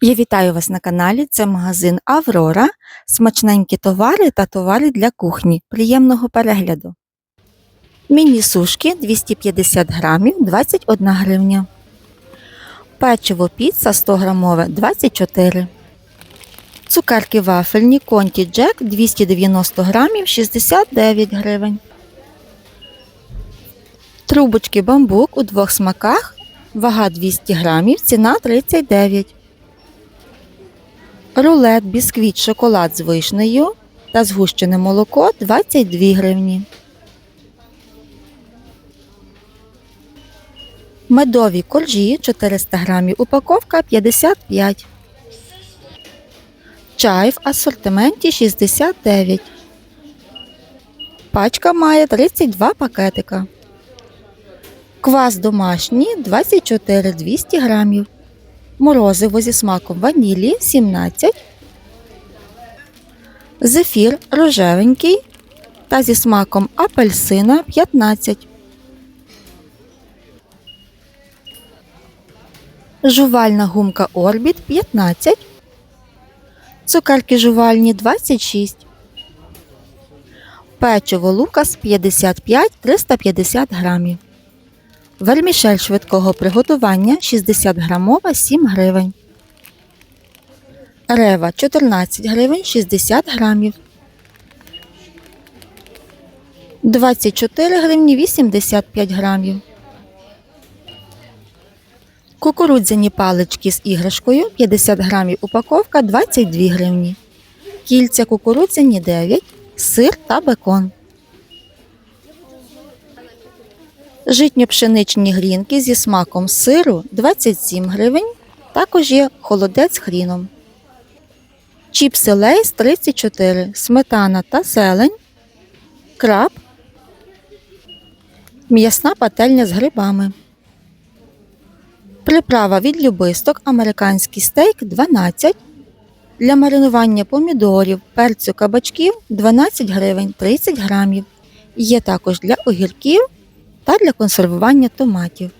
Я вітаю вас на каналі. Це магазин Аврора. Смачненькі товари та товари для кухні. Приємного перегляду. Міні-сушки 250 грамів 21 гривня. Печиво піца 100 грамове 24. Цукерки вафельні Конті Джек 290 грамів 69 гривень. Трубочки бамбук у двох смаках. Вага 200 грамів, ціна 39. Рулет, бісквіт, шоколад з вишнею та згущене молоко 22 гривні. Медові коржі 400 грамів, упаковка 55. Чай в асортименті 69. Пачка має 32 пакетика. Квас домашній 24 200 грамів. Морозиво зі смаком ванілі 17. Зефір рожевенький та зі смаком апельсина 15. Жувальна гумка Орбіт 15. Цукерки жувальні 26. Печиво Лукас 55 350 грамів. Вермішель швидкого приготування 60 грамова 7 гривень. Рева 14 гривень 60 грамів. 24 гривні 85 грамів. Кукурудзяні палички з іграшкою 50 грамів упаковка 22 гривні. Кільця кукурудзяні 9, сир та бекон. Житньо-пшеничні грінки зі смаком сиру 27 гривень. Також є холодець з хріном. Чіпси лейс 34, сметана та зелень, краб, м'ясна пательня з грибами. Приправа від любисток, американський стейк 12. Для маринування помідорів, перцю кабачків 12 гривень 30 грамів. Є також для огірків та для консервування томатів.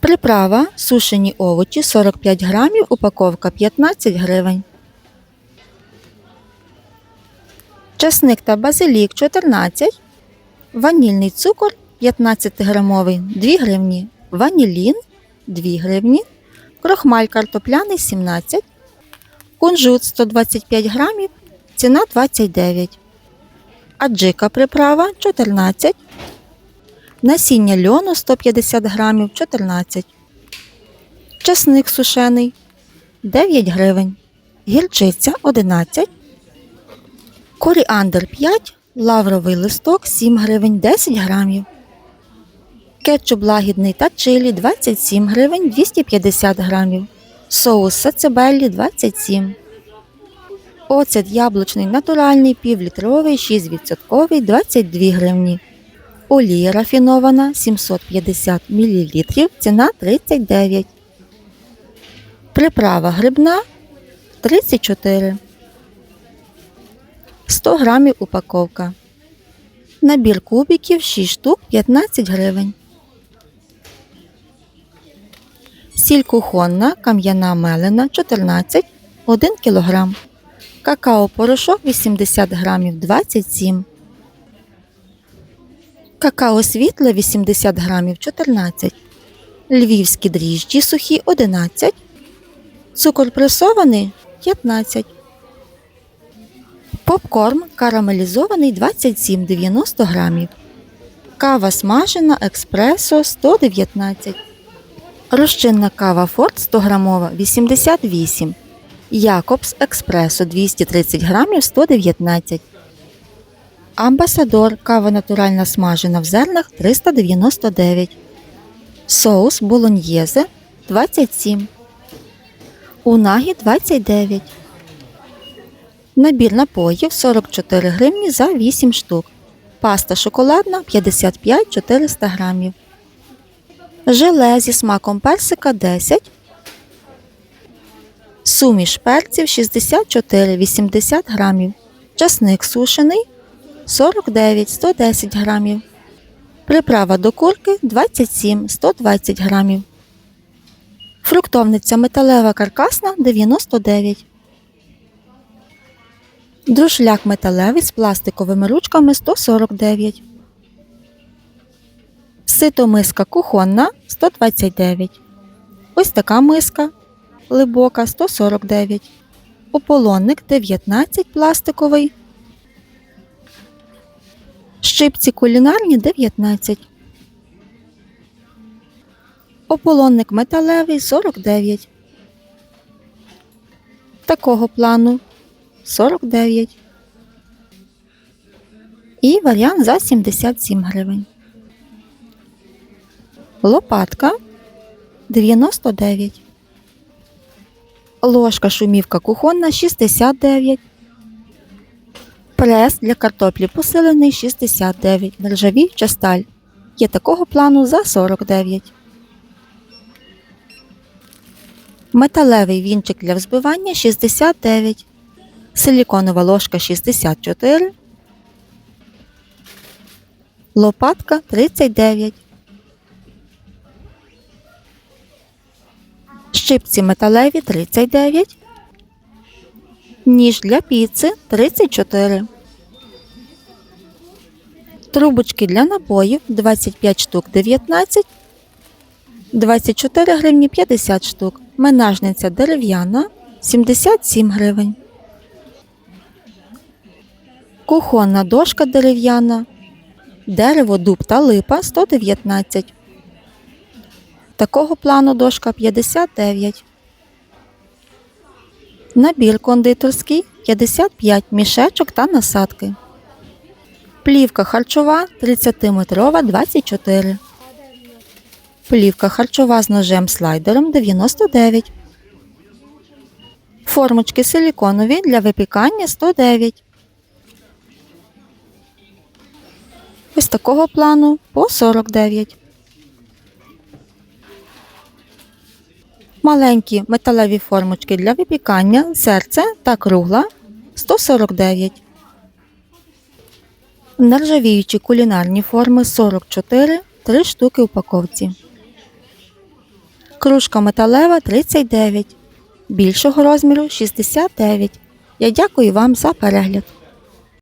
Приправа сушені овочі 45 грамів, упаковка 15 гривень. Часник та базилік 14. Ванільний цукор 15 грамовий 2 гривні. Ванілін 2 гривні. Крохмаль картопляний 17. Кунжут 125 грамів. Ціна 29 аджика приправа 14, насіння льону 150 грамів 14, часник сушений 9 гривень, гірчиця 11, коріандр 5, лавровий листок 7 гривень 10 грамів, кетчуп лагідний та чилі 27 гривень 250 грамів, соус сацебеллі 27 Оцет яблучний натуральний півлітровий 6% 22 гривні. Олія рафінована 750 мл, ціна 39. Приправа грибна 34. 100 грамів упаковка. Набір кубиків 6 штук 15 гривень. Сіль кухонна кам'яна мелена 14 1 кг. Какао-порошок 80 грамів 27. Какао світле 80 грамів 14. Львівські дріжджі сухі 11. Цукор пресований 15. Попкорн карамелізований 27,90 грамів. Кава смажена експресо 119. Розчинна кава Форт 100 грамова 88. Якобс Експресо 230 грамів 119. Амбасадор кава натуральна смажена в зернах 399. Соус болоньєзе 27. Унагі 29. Набір напоїв 44 гривні за 8 штук. Паста шоколадна 55 400 грамів. Желе зі смаком персика 10 Суміш перців 64-80 грамів. Часник сушений 49-110 грамів. Приправа до курки 27-120 грамів. Фруктовниця металева каркасна 99. Друшляк металевий з пластиковими ручками 149. Сито миска кухонна 129. Ось така миска глибока 149. Ополонник 19 пластиковий. Щипці кулінарні 19. Ополонник металевий 49. Такого плану 49. І варіант за 77 гривень. Лопатка 99. Ложка шумівка кухонна 69. Прес для картоплі посилений 69. Нержавіюча сталь. Є такого плану за 49. Металевий вінчик для взбивання 69. Силіконова ложка 64. Лопатка 39. Щипці металеві 39. Ніж для піци 34. Трубочки для напоїв 25 штук 19. 24 гривні 50 штук. Менажниця дерев'яна 77 гривень. Кухонна дошка дерев'яна. Дерево, дуб та липа 119. Такого плану дошка 59. Набір кондитерський 55 мішечок та насадки. Плівка харчова 30-метрова 24. Плівка харчова з ножем слайдером 99. Формочки силіконові для випікання 109. Ось такого плану по 49. Маленькі металеві формочки для випікання, серце та кругла 149. Нержавіючі кулінарні форми 44, 3 штуки упаковці. Кружка металева 39. Більшого розміру 69. Я дякую вам за перегляд.